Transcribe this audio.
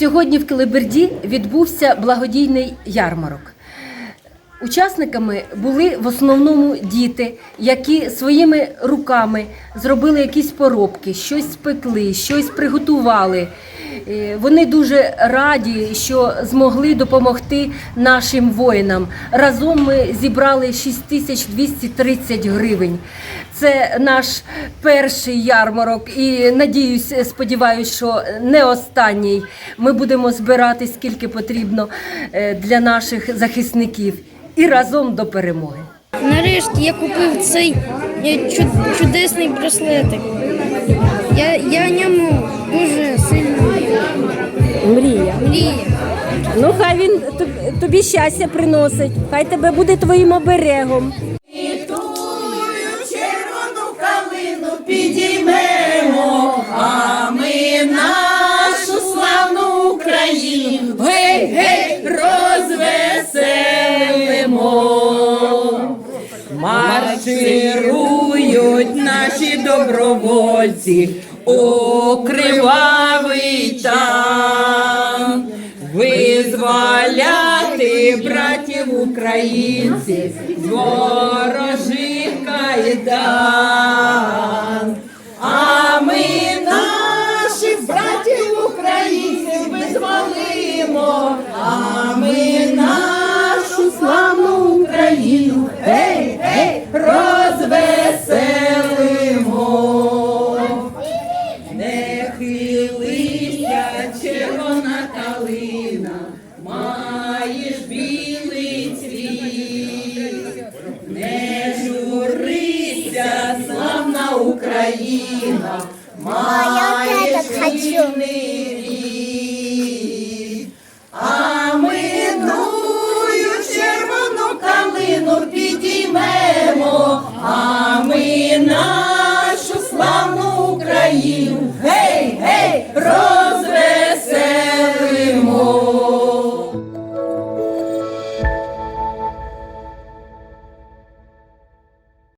Сьогодні в Килиберді відбувся благодійний ярмарок. Учасниками були в основному діти, які своїми руками зробили якісь поробки, щось спекли, щось приготували. Е, Вони дуже раді, що змогли допомогти нашим воїнам. Разом ми зібрали 6230 гривень. Це наш перший ярмарок, і надіюсь, сподіваюся, що не останній. Ми будемо збирати скільки потрібно е, для наших захисників і разом до перемоги. Нарешті я купив цей чудесний браслетик. Я, я ньому дуже сильно Мрія. мрію. Ну хай він тобі щастя приносить, хай тебе буде твоїм оберегом. Підіймемо, а ми нашу славну Україну гей, гей, Марширують наші добровольці у кривавий там. Визволяти братів українців з Хилися, червона калина, маєш білий цвіт, не журися, славна Україна, маєш вільний ми